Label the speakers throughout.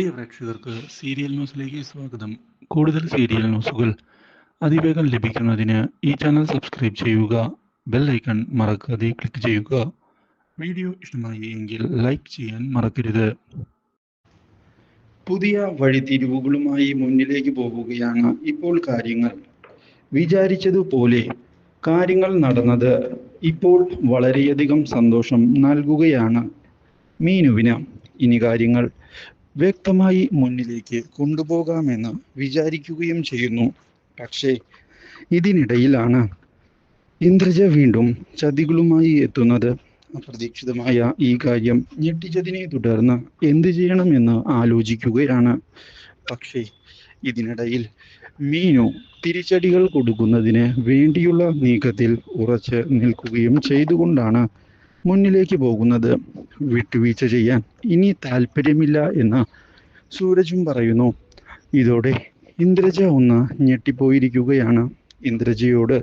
Speaker 1: പ്രിയ പ്രേക്ഷകർക്ക് സീരിയൽ ന്യൂസിലേക്ക് സ്വാഗതം. കൂടുതൽ സീരിയൽ ന്യൂസുകൾ അതിവേഗം ലഭിക്കുന്നതിന് ഈ ചാനൽ സബ്സ്ക്രൈബ് ചെയ്യുക ബെൽ ഐക്കൺ മറക്കാതെ ക്ലിക്ക് ചെയ്യുക. വീഡിയോ ഇഷ്ടമായി എങ്കിൽ ലൈക്ക് ചെയ്യാൻ മറക്കരുത്.
Speaker 2: പുതിയ വഴിത്തിരിവുകളുമായി മുന്നിലേക്ക് പോവുകയാണ് ഇപ്പോൾ കാര്യങ്ങൾ. വിചാരിച്ചതുപോലെ കാര്യങ്ങൾ നടന്നത് ഇപ്പോൾ വളരെയധികം സന്തോഷം നൽകുകയാണ്. മീനുവിന് ഇനി കാര്യങ്ങൾ. വ്യക്തമായി മുന്നിലേക്ക് കൊണ്ടുപോകാമെന്ന് വിചാരിക്കുകയും ചെയ്യുന്നു. പക്ഷേ ഇതിനിടയിലാണ് ഇന്ദ്രജ വീണ്ടും ചതികളുമായി എത്തുന്നത്. അപ്രതീക്ഷിതമായ ഈ കാര്യം ഞെട്ടിച്ചതിനെ തുടർന്ന് എന്ത് ചെയ്യണമെന്ന് ആലോചിക്കുകയാണ്. പക്ഷേ ഇതിനിടയിൽ മീനു തിരിച്ചടികൾ കൊടുക്കുന്നതിന് വേണ്ടിയുള്ള നീക്കത്തിൽ ഉറച്ച് നിൽക്കുകയും ചെയ്തുകൊണ്ടാണ് മുന്നിലേക്ക് പോകുന്നത് വിട്ടുവീഴ്ച ചെയ്യാൻ ഇനി താല്പര്യമില്ല എന്ന് സൂരജും പറയുന്നു. ഇതോടെ ഇന്ദ്രജ ഒന്ന് ഞെട്ടിപ്പോയിരിക്കുകയാണ്. ഇന്ദ്രജയോട്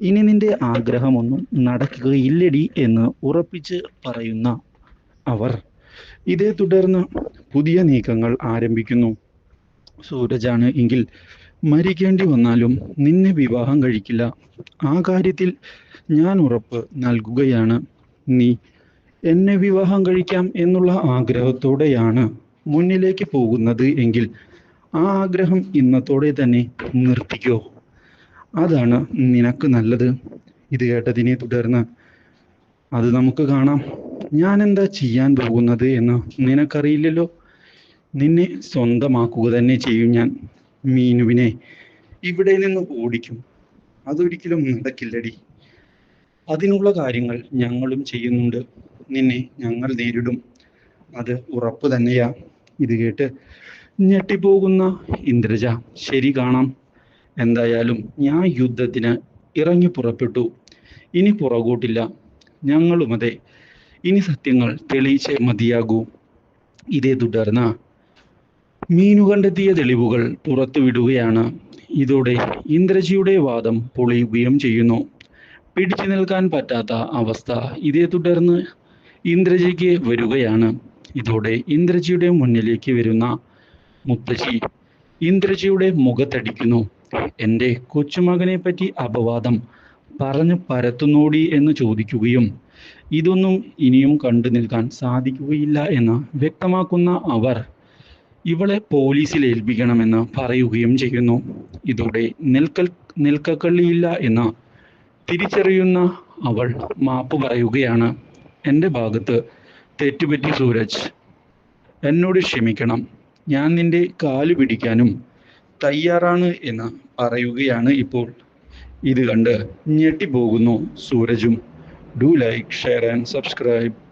Speaker 2: ഇനി നിന്റെ ആഗ്രഹമൊന്നും നടക്കുകയില്ലടി എന്ന് ഉറപ്പിച്ച് പറയുന്ന അവർ ഇതേ തുടർന്ന് പുതിയ നീക്കങ്ങൾ ആരംഭിക്കുന്നു. സൂരജാണ് എങ്കിൽ മരിക്കേണ്ടി വന്നാലും നിന്നെ വിവാഹം കഴിക്കില്ല. ആ കാര്യത്തിൽ ഞാൻ ഉറപ്പ് നൽകുകയാണ്. നീ എന്നെ വിവാഹം കഴിക്കാം എന്നുള്ള ആഗ്രഹത്തോടെയാണ് മുന്നിലേക്ക് പോകുന്നത് എങ്കിൽ ആ ആഗ്രഹം ഇന്നത്തോടെ തന്നെ നിർത്തിക്കോ. അതാണ് നിനക്ക് നല്ലത്. ഇത് കേട്ടതിനെ തുടർന്ന് അത് നമുക്ക് കാണാം. ഞാൻ എന്താ ചെയ്യാൻ പോകുന്നത് എന്ന് നിനക്കറിയില്ലല്ലോ? നിന്നെ സ്വന്തമാക്കുക തന്നെ ചെയ്യും ഞാൻ. മീനുവിനെ ഇവിടെ നിന്ന് ഓടിക്കും. അതൊരിക്കലും നടക്കില്ലടി. അതിനുള്ള കാര്യങ്ങൾ ഞങ്ങളും ചെയ്യുന്നുണ്ട്. നിന്നെ ഞങ്ങൾ നേരിടും. അത് ഉറപ്പ് തന്നെയാ. ഇത് കേട്ട് ഞെട്ടിപ്പോകുന്ന ഇന്ദ്രജ ശരി കാണാം. എന്തായാലും ഞാൻ യുദ്ധത്തിന് ഇറങ്ങി പുറപ്പെട്ടു. ഇനി പുറകോട്ടില്ല. ഞങ്ങളും അതെ. ഇനി സത്യങ്ങൾ തെളിയിച്ചേ മതിയാകൂ. ഇതേ തുടർന്ന് മീനു കണ്ടെത്തിയ തെളിവുകൾ പുറത്തുവിടുകയാണ്. ഇതോടെ ഇന്ദ്രജിയുടെ വാദം പൊളിയുകയും ചെയ്യുന്നു. പിടിച്ചു നിൽക്കാൻ പറ്റാത്ത അവസ്ഥ. ഇതേ തുടർന്ന് ഇന്ദ്രജിക്ക് വരികയാണ്. ഇതോടെ ഇന്ദ്രജിയുടെ മുന്നിലേക്ക് വരുന്ന മുത്തശ്ശി ഇന്ദ്രജിയുടെ മുഖത്തടിക്കുന്നു. എന്റെ കൊച്ചുമകനെ പറ്റി അപവാദം പറഞ്ഞു പരത്തുന്നോടി എന്ന് ചോദിക്കുകയും ഇതൊന്നും ഇനിയും കണ്ടു നിൽക്കാൻ സാധിക്കുകയില്ല എന്ന് വ്യക്തമാക്കുന്ന അവർ ഇവളെ പോലീസിൽ ഏൽപ്പിക്കണമെന്ന് പറയുകയും ചെയ്യുന്നു. ഇതോടെ നിൽക്കൽ നിൽക്കക്കള്ളിയില്ല എന്ന് തിരിച്ചറിയുന്ന അവൾ മാപ്പ് പറയുകയാണ് എന്റെ ഭാഗത്ത് തെറ്റുപറ്റി സൂരജ് എന്നോട് ക്ഷമിക്കണം. ഞാൻ നിന്റെ കാൽ പിടിക്കാനും തയ്യാറാണ് എന്ന് പറയുകയാണ് ഇപ്പോൾ. ഇത് കണ്ട് ഞെട്ടിപ്പോകുന്നു സൂരജും. Do like share and subscribe